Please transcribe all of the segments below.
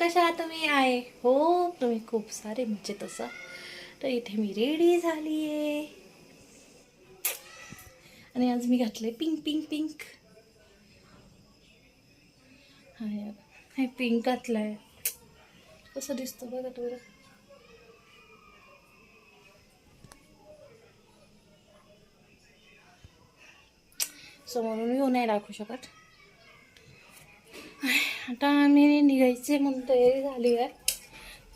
कशा आहात तुम्ही आहे? हो तुम्ही खूप सारे म्हणजे तसं. तर इथे मी रेडी झाली आहे आणि आज मी घातले पिंक पिंक पिंक हा यार हे पिंक घातलाय. कसं दिसतं बघा तुला समोरून येऊ नाही दाखवू शकत. आता आम्ही निघायचे म्हणून तयारी झाली आहे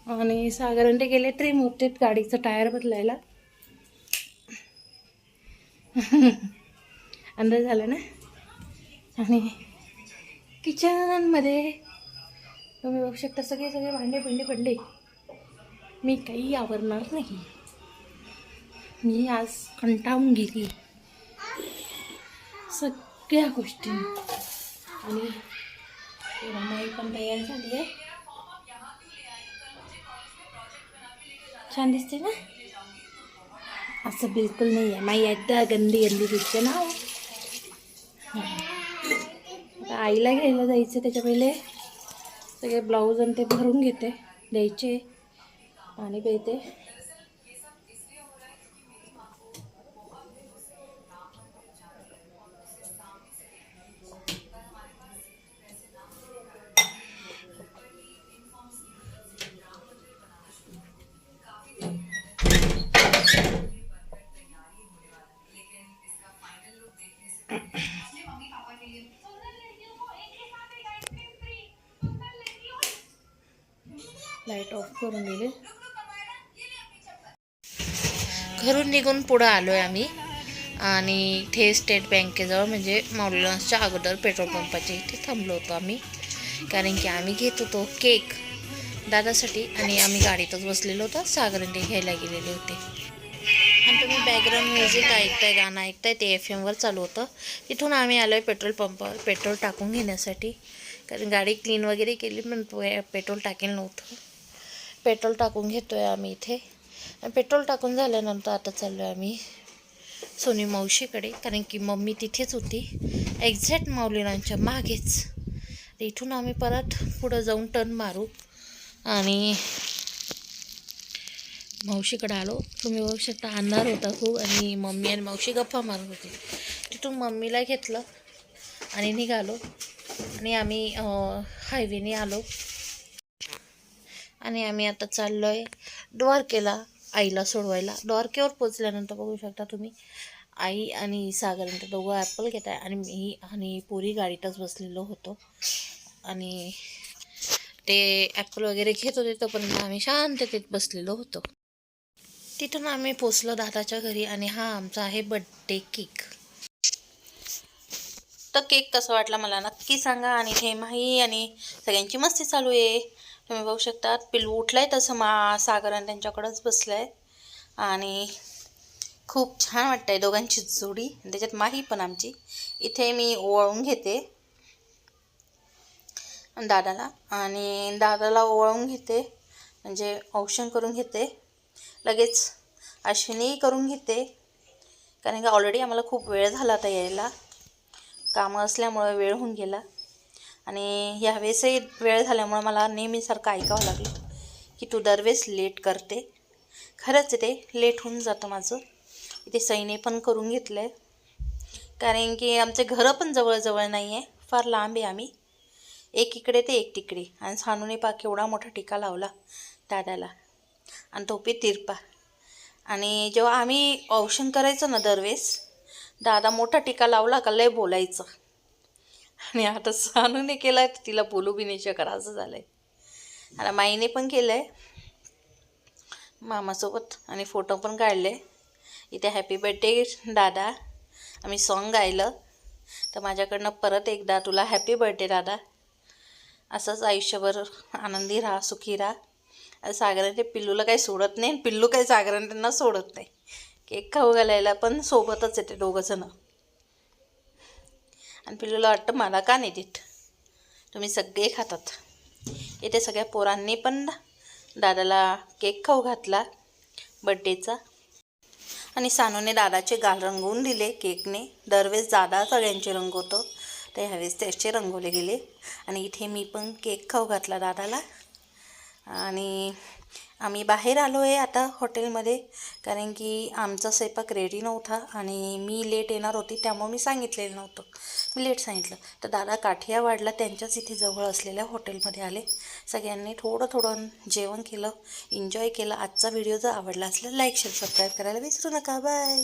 आणि साधारण ते गेले ट्रेन होते गाडीचं टायर बदलायला. अंदाज झाला ना? आणि किचनमध्ये तुम्ही बघू शकता सगळे सगळे भांडे भांडे पडले. मी काही आवरणार नाही. मी आज कंटाळून गेली. सगळ्या गोष्टी. आणि रमाई पण तयार झाली आहे. छान दिसते ना? असं बिलकुल नाही आहे. माई एकदा गंदी गंदी दिसते ना हो. आता आईला घ्यायला जायचं त्याच्या पहिले. सगळे ब्लाऊज आणि ते भरून घेते द्यायचे पाणी प्यायते लाइट ऑफ करून दिले. घरून निघून पुढं आलो आहे आम्ही. आणि इथे स्टेट बँकेजवळ म्हणजे मौलानाच्या अगोदर पेट्रोल पंपाच्या इथे थांबलो होतो आम्ही. कारण की आम्ही घेत होतो केक दादासाठी आणि आम्ही गाडीतच बसलेलो होतो सागरंडे घ्यायला गेलेले होते. आणि तुम्ही बॅकग्राऊंड म्युझिक ऐकताय गाणं ऐकताय ते एफ एमवर चालू होतं. तिथून आम्ही आलो आहे पेट्रोल पंपावर पेट्रोल टाकून घेण्यासाठी. कारण गाडी क्लीन वगैरे केली पण पेट्रोल टाकेल नव्हतं. पेट्रोल टाकून घेतो आहे आम्ही इथे. आणि पेट्रोल टाकून झाल्यानंतर आता चाललो आहे आम्ही सोनी मावशीकडे कारण की मम्मी तिथेच होती. एक्झॅक्ट माऊलीनांच्या मागेच. इथून आम्ही परत पुढं जाऊन टर्न मारू. आणि मावशीकडे आलो. तुम्ही बघू शकता आणणार होता खूप आणि मम्मी आणि मावशी गप्पा मारत होती. तिथून मम्मीला घेतलं आणि निघालो. आणि आम्ही हायवेने आलो. आणि आम्ही आता चाललो आहे द्वारकेला आईला सोडवायला. द्वारकेवर पोचल्यानंतर बघू शकता तुम्ही आई आणि सागर ते दोघं ॲपल घेत आहे आणि मी आणि पुरी गाडीतच बसलेलो होतो. आणि ते ॲपल वगैरे घेत होते तोपर्यंत आम्ही शांततेत बसलेलो होतो. तिथून आम्ही पोचलो दादाच्या घरी आणि हा आमचा आहे बड्डे केक तर केक कसा वाटला मला नक्की सांगा आणि हे माही आणि सगळ्यांची मस्ती चालू आहे. तुम्ही बघू शकता पिल्लू उठलाय तसं मा सागरण त्यांच्याकडंच बसलाय. आणि खूप छान वाटतंय दोघांची जोडी आणि त्याच्यात माही पण आमची. इथे मी ओवाळून घेते. दादाला. आणि दादाला ओवाळून घेते. म्हणजे औषण करून घेते. लगेच अश्विनी करून घेते. कारण का ऑलरेडी आम्हाला खूप वेळ झाला आता यायला. कामं असल्यामुळं वेळ होऊन गेला. आणि यावेळेसही वेळ झाल्यामुळं मला नेहमीसारखं ऐकावं लागलं की तू दरवेळेस लेट करते. खरंच ते लेट होऊन जातं माझं. इथे सैने पण करून घेतलं आहे कारण की आमचे घरं पण जवळजवळ नाही आहे फार लांब आहे आम्ही. एक इकडे ते एक तिकडे. आणि सानूने पा एवढा मोठा टिका लावला दादाला. आणि तो तिरपा. आणि जेव्हा आम्ही औषण करायचो ना दरवेळेस दादा मोठा टिका लावला का लय बोलायचं. आणि आता सानूने केला आहे तर तिला बोलू बी नाही शकत असं झालं आहे आता माईने पण केलं आहे मामासोबत आणि फोटो पण काढले इथे हॅपी बर्थडे दादा. आम्ही सॉन्ग गायलं. तर माझ्याकडनं परत एकदा तुला हॅपी बर्थडे दादा. असंच आयुष्यभर आनंदी राहा सुखी राहा. आणि सागराने ते पिल्लूला काही सोडत नाही आणि पिल्लू काही सागराने त्यांना सोडत नाही. केक खाऊ घालायला पण सोबतच येते दोघंजणं आणि पिल्लूला वाटतं मला का नाही देत? तुम्ही सगळे खातात. इथे सगळ्या पोरांनी पण दादाला केक खाऊ घातला बड्डेचा. आणि सानूने दादाचे गाल रंगवून दिले केकने. दरवेळेस दादा सगळ्यांचे रंगवतो. तर ह्यावेळेस त्याचे रंगवले गेले. आणि इथे मी पण केक खाऊ घातला दादाला. आणि आम्ही बाहेर आलो आहे आता हॉटेलमध्ये कारण की आमचा स्वयंपाक रेडी नव्हता आणि मी लेट येणार होती त्यामुळे मी सांगितलेलं नव्हतं. मी लेट सांगितलं. तर दादा काठियावाडला त्यांच्याच इथे जवळ असलेल्या हॉटेलमध्ये आले. सगळ्यांनी थोडं थोडं जेवण केलं एन्जॉय केलं. आजचा व्हिडिओ जर आवडला असला लाईक शेअर सबस्क्राईब करायला विसरू नका. बाय